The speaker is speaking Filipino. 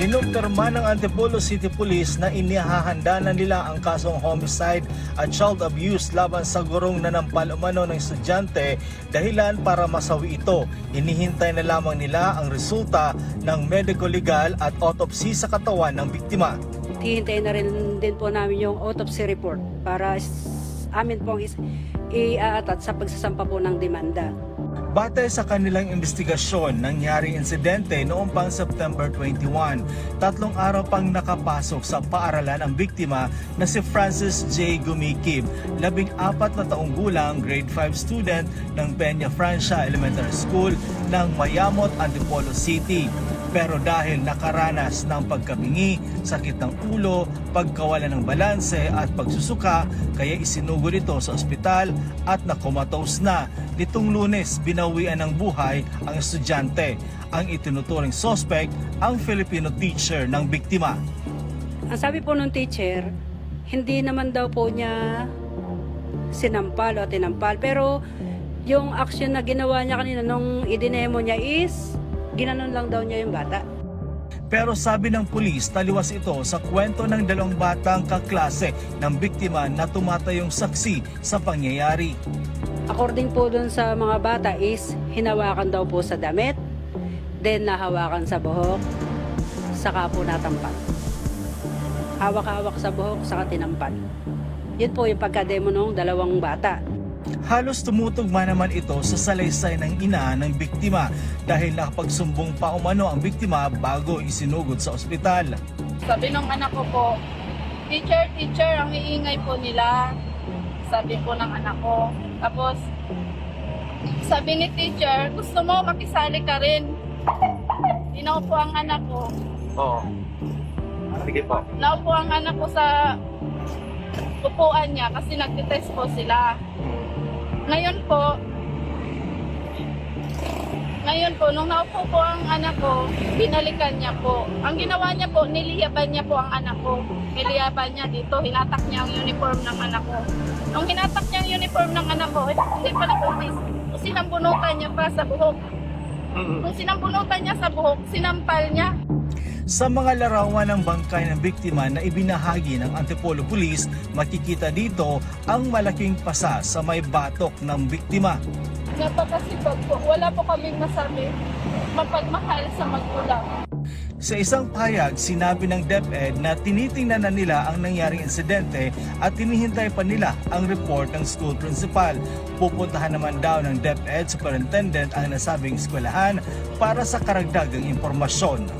Kinumpirma ng Antipolo City Police na inihahanda na nila ang kasong homicide at child abuse laban sa gurong nanampal umano ng estudyante dahilan para masawi ito. Inihintay na lamang nila ang resulta ng medico-legal at autopsy sa katawan ng biktima. Hihintayin na rin din po namin yung autopsy report para amin pong is, i-aatat sa pagsasampa po ng demanda. Batay sa kanilang investigasyon, nangyaring insidente noong pang September 21. Tatlong araw pang nakapasok sa paaralan ang biktima na si Francis J. Gumikib, labing apat na taong gulang grade 5 student ng Peña Francia Elementary School ng Mayamot, Antipolo City. Pero dahil nakaranas ng pagkabingi, sakit ng ulo, pagkawala ng balanse at pagsusuka, kaya isinugod ito sa ospital at nakomatose na. Nitong lunes, binawian ng buhay ang estudyante. Ang itinuturing suspect, ang Filipino teacher ng biktima. Ang sabi po ng teacher, hindi naman daw po niya sinampal o tinampal. Pero yung action na ginawa niya kanina nung idinemo niya is, ginanon lang daw niya yung bata. Pero sabi ng pulis, taliwas ito sa kwento ng dalawang batang kaklase ng biktima na tumatayong saksi sa pangyayari. According po dun sa mga bata is, hinawakan daw po sa damit, then nahawakan sa buhok, saka po natampan. Hawak-hawak sa buhok, saka tinampan. Yun po yung pagkademo ng dalawang bata. Halos tumutugma naman ito sa salaysay ng ina ng biktima dahil nakapagsumbong pa umano ang biktima bago isinugod sa ospital. Sabi ng anak ko po, teacher, teacher, ang iingay po nila. Sabi po ng anak ko. Tapos, sabi ni teacher, gusto mo makisali ka rin. Inaupo ang anak ko. Oo. Sige po. Naupo ang anak ko sa upuan niya kasi nagtitest po sila. Ngayon po, ngayon po, nung naupo po ang anak ko, binalikan niya po. Ang ginawa niya po, niliyaban niya po ang anak ko. Niliyaban niya dito, hinatak niya ang uniform ng anak ko. Nung hinatak niya ang uniform ng anak ko, hindi pala police. Sinambunutan niya pa sa buhok. Nung sinambunutan niya sa buhok, sinampal niya. Sa mga larawan ng bangkay ng biktima na ibinahagi ng Antipolo Police, makikita dito ang malaking pasa sa may batok ng biktima. Napakasipag po. Wala po kaming masabi. Mapagmahal sa magulang. Sa isang payag, sinabi ng DepEd na tinitingnan na nila ang nangyaring insidente at tinihintay pa nila ang report ng school principal. Pupuntahan naman daw ng DepEd superintendent ang nasabing eskwelahan para sa karagdagang impormasyon.